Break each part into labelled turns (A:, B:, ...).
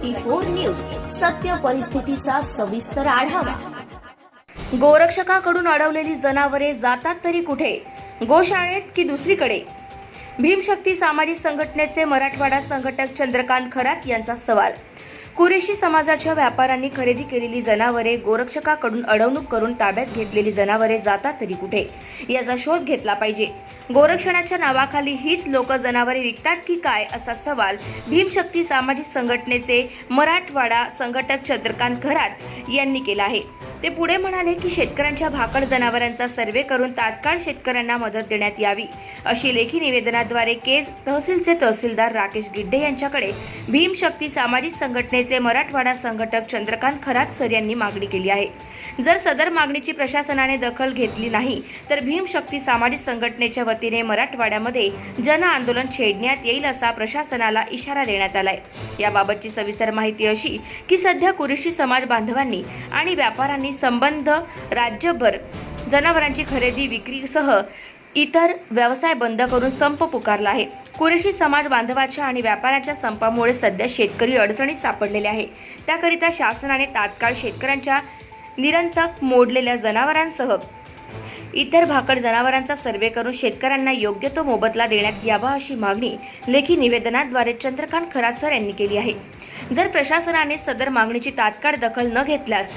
A: Twenty four news. सत्य परिस्थितीचा सविस्तर आढावा.
B: गोरक्षकाकडून अडवलेली जनावरे जातात तरी कुठे? गोशाळेत की दुसरीकडे? भीमशक्ती सामाजिक संघटनेचे मराठवाडा संघटक चंद्रकांत खरात यांचा सवाल. कुरेशी समाजाच्या व्यापाऱ्यांनी खरेदी केलेली जनावरे गोरक्षकाकडून अडवणूक करून ताब्यात घेतलेली जनावरे जातात तरी कुठे? याचा शोध घेतला पाहिजे. गोरक्षणाच्या नावाखाली हीच लोक जनावरे विकतात की काय असा सवाल भीमशक्ती सामाजिक संघटनेचे मराठवाडा संघटक चंद्रकांत खरात यांनी केला आहे. ते पुढे म्हणाले की शेतकऱ्यांच्या भाकड जनावरांचा सर्वे करून तात्काळ शेतकऱ्यांना मदत देण्यात यावी अशी लेखी निवेदनाद्वारे केज तहसीलचे तहसीलदार राकेश गिड्डे यांच्याकडे भीमशक्ती सामाजिक संघटनेचे मराठवाडा संघटक चंद्रकांत खरात सर यांनी मागणी केली आहे. जर सदर मागणीची प्रशासनाने दखल घेतली नाही तर भीमशक्ती सामाजिक संघटनेच्या वतीने मराठवाड्यामध्ये जन आंदोलन छेडण्यात येईल असा प्रशासनाला इशारा देण्यात आलाय. याबाबतची सविस्तर माहिती अशी की सध्या कुरिशी समाज बांधवांनी आणि व्यापाऱ्यांनी संबंध राज्यभर जनावरांची खरेदी विक्रीसह इतर व्यवसाय बंद करून संप पुकारला आहे. कुरेशी समाज बांधवाच्या आणि व्यापाऱ्यांच्या संपामुळे सध्या शेतकरी अडचणीत सापडलेले आहे. त्याकरिता शासनाने तात्काळ शेतकऱ्यांच्या निरंतक मोडलेल्या जनावरांसह इतर भाकड जनावरांचा सर्वे करून शेतकऱ्यांना योग्य तो मोबदला देण्यात यावा अशी मागणी लेखी निवेदनाद्वारे चंद्रकांत खरात सर यांनी केली आहे. जर प्रशासनाने सदर मागणीची तात्काळ दखल न घेतल्यास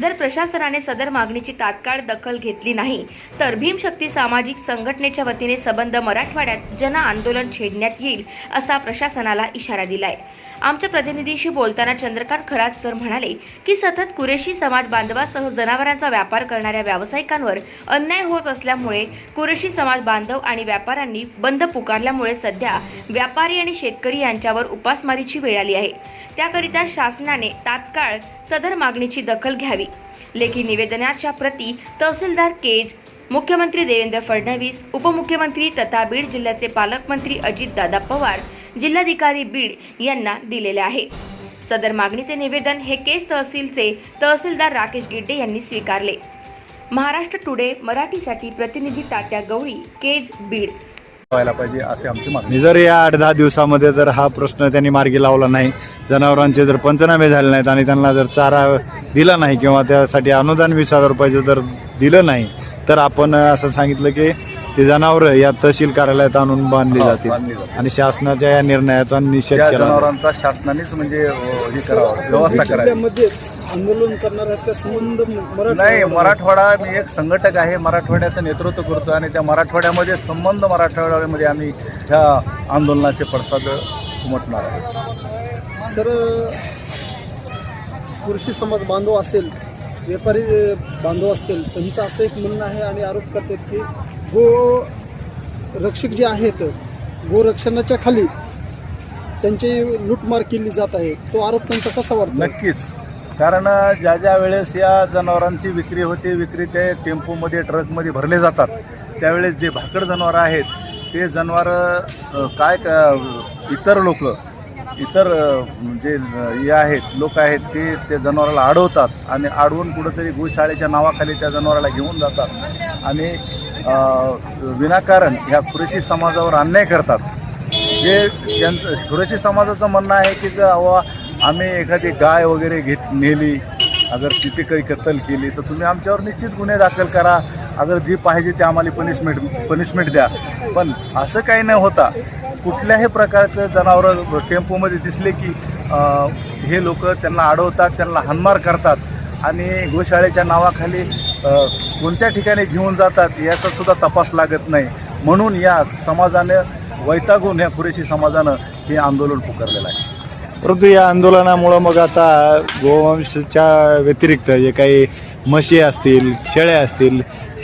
B: जर प्रशासनाने सदर मागणीची तात्काळ दखल घेतली नाही तर भीमशक्ती सामाजिक संघटनेच्या वतीने संबंध मराठवाड्यात जन आंदोलन छेडण्यात येईल असा प्रशासनाला इशारा दिलाय. आमच्या प्रतिनिधीशी बोलताना चंद्रकांत खरात सर म्हणाले की सतत कुरेशी समाज बांधवासह जनावरांचा व्यापार करणाऱ्या व्यावसायिकांवर अन्याय होत असल्यामुळे कुरेशी समाज बांधव आणि व्यापाऱ्यांनी बंद पुकारल्यामुळे सध्या व्यापारी आणि शेतकरी यांच्यावर उपासमारीची वेळ आली आहे. त्याकरिता शासनाने तात्काळ सदर मागणीची दखल घ्यावी. लेखी निवेदनाच्या प्रती तहसीलदार केज मुख्यमंत्री देवेंद्र फडणवीस उपमुख्यमंत्री तथा बीड जिल्ह्याचे पालकमंत्री अजितदादा पवार जिल्हाधिकारी बीड यांना दिलेले आहे. सदर मागणीचे निवेदन हे केस तहसीलचे तहसीलदार राकेश गिड्डे यांनी स्वीकारले. महाराष्ट्र टुडे मराठीसाठी प्रतिनिधी तात्या गवळी केज बीड.
C: व्हायला पाहिजे असे आमची मागणी.
D: जर या आठ दहा दिवसामध्ये जर हा प्रश्न त्यांनी मार्गी लावला नाही जनावरांचे जर पंचनामे झाले नाहीत आणि त्यांना जर चारा दिला नाही किंवा त्यासाठी अनुदान वीस हजार रुपयाचं जर दिलं नाही तर आपण असं सांगितलं की ते जनावरं या तहसील कार्यालयात आणून बांधली
C: हा,
D: जातील.
C: बांधली जातील.
D: आणि शासनाच्या या निर्णयाचा निषेध
C: त्या जनावरांचा शासनानेच म्हणजे अं, हे करावं व्यवस्था करावी.
E: आंदोलन करणाऱ्या त्या संबंध मराठा
C: नाही मराठवाडा मी एक संघटक आहे मराठवाड्याचं नेतृत्व करतो आणि त्या मराठवाड्यामध्ये संबंध मराठवाड्यामध्ये आम्ही ह्या आंदोलनाचे पडसाद उमटणार आहे
E: सर कृषी समाज बांधव असेल व्यापारी बांधव असतील त्यांचं असं एक म्हणणं आहे आणि आरोप करतात की गो रक्षक जे आहेत गोरक्षणाच्या खाली त्यांची लूटमार केली जात आहे. तो आरोप त्यांचा कसा वाटतो
C: नक्कीच. कारण ज्या ज्या वेळेस या जनावरांची विक्री होते विक्री ते टेम्पोमध्ये ट्रकमध्ये भरले जातात त्यावेळेस जे भाकड जनावरं आहेत ते जनावरं काय का इतर लोक इतर जे हे आहेत लोक आहेत ते त्या जनावराला अडवतात आणि अडवून कुठंतरी गोशाळेच्या नावाखाली त्या जनावराला घेऊन जातात आणि विनाकारण ह्या कृषी समाजावर अन्याय करतात. जे त्यांचं कृषी समाजाचं म्हणणं आहे की जर अवा आम्ही एखादी गाय वगैरे घेत नेली अगर तिची काही कत्तल केली तर तुम्ही आमच्यावर निश्चित गुन्हे दाखल करा. अगर जी पाहिजे ते आम्हाला पनिशमेंट पनिशमेंट द्या. पण असं काही न होता कुठल्याही प्रकारचं जनावरं टेम्पोमध्ये दिसले की हे लोक त्यांना अडवतात त्यांना हानमार करतात आणि गोशाळेच्या नावाखाली कोणत्या ठिकाणी घेऊन जातात याचा सुद्धा तपास लागत नाही. म्हणून या समाजानं वैतागून ह्या कुरेशी समाजानं हे आंदोलन पुकारलेलं आहे.
D: परंतु या आंदोलनामुळं मग आता गोवंशच्या व्यतिरिक्त जे काही म्हशी असतील शेळ्या असतील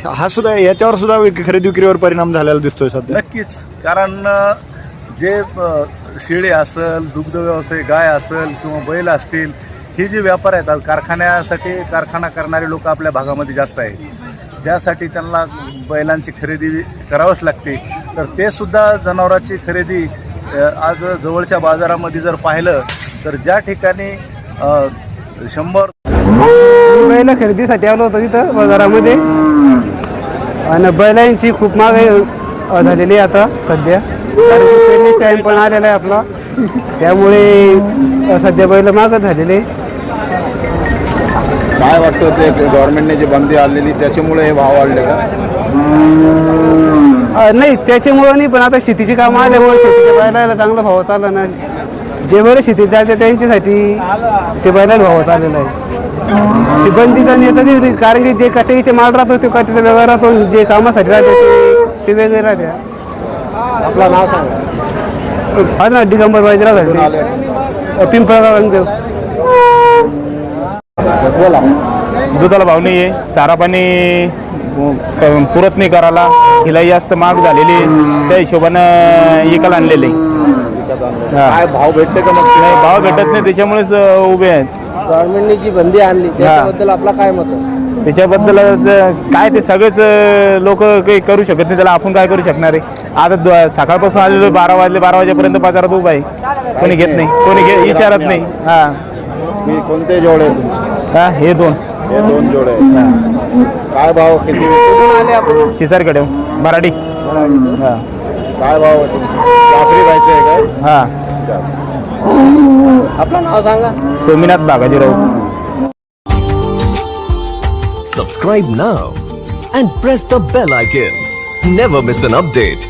D: हा सुद्धा याच्यावर सुद्धा खरेदी विक्रीवर परिणाम झालेला दिसतोय सध्या.
C: नक्कीच. कारण जे अ, शेळी असेल दुग्ध व्यवसाय गाय असेल किंवा बैल असतील हे जे व्यापार आहेत कारखान्यासाठी कारखाना करणारे लोक आपल्या भागामध्ये जास्त आहेत. ज्यासाठी त्यांना बैलांची खरेदी करावंच लागते. तर ते सुद्धा जनावरांची खरेदी आज जवळच्या बाजारामध्ये जर पाहिलं तर ज्या ठिकाणी शंभर
F: बैल खरेदीसाठी आलो होतो तिथं बाजारामध्ये. आणि बैलांची खूप महागाई झालेली आहे आता सध्या. पेरणी टाईम पण आलेला आहे आपला. त्यामुळे सध्या बैल मागत झालेले.
G: काय वाटतं ते गव्हर्नमेंटने जी बंदी आणलेली त्याच्यामुळे हे भाव वाढले का?
F: नाही त्याच्यामुळं नाही पण आता शेतीची कामं आल्यामुळे शेतीच्या बैलाला चांगला भाव चालला ना जे बरं शेतीत जाते त्यांच्यासाठी ते बैलाला भाव चाललेला आहे. ते बंदीचा याचा नाही कारण की जे कटेचे माल राहतो तो कटेचा वेगळा राहतो जे कामासाठी राहते ते वेगळे राहते.
G: आपलं नाव सांगा.
F: हा ना दिगंबर बाजीराव झाले पिंपळगाव रंगदेव
G: बोला.
H: दुधाला भाव नाही आहे चारा पाणी क- पुरत नाही करायला. हिला जास्त महाग झालेली आहे. त्या हिशोबानं इकाला आणलेले
G: काय भाव भेटते का मग?
H: नाही भाव भेटत नाही त्याच्यामुळेच अ, उभे आहेत.
E: गव्हर्नमेंटने जी बंदी आणली
H: त्याच्याबद्दल
E: आपला काय मत आहे?
H: त्याच्याबद्दल ज- काय ते सगळेच लोक काही करू शकत नाही त्याला आपण काय करू शकणार आहे? आता द- सकाळपासून आलेलो बारा वाजले बारा वाजेपर्यंत बाजारात उभा आहे. कोणी घेत नाही कोणी घे विचारत नाही. हा.
G: मी कोणते जोडे तुमचे?
H: हा हे दोन.
G: हे दोन जोडे आहेत. काय भाव किती?
H: शिसारकडे मराठी. हा.
G: काय भाव आहे आहे काय?
H: हा.
E: आपलं नाव सांगा.
H: Sominath बागाजीराव
I: Subscribe now and press the bell icon. Never miss an update.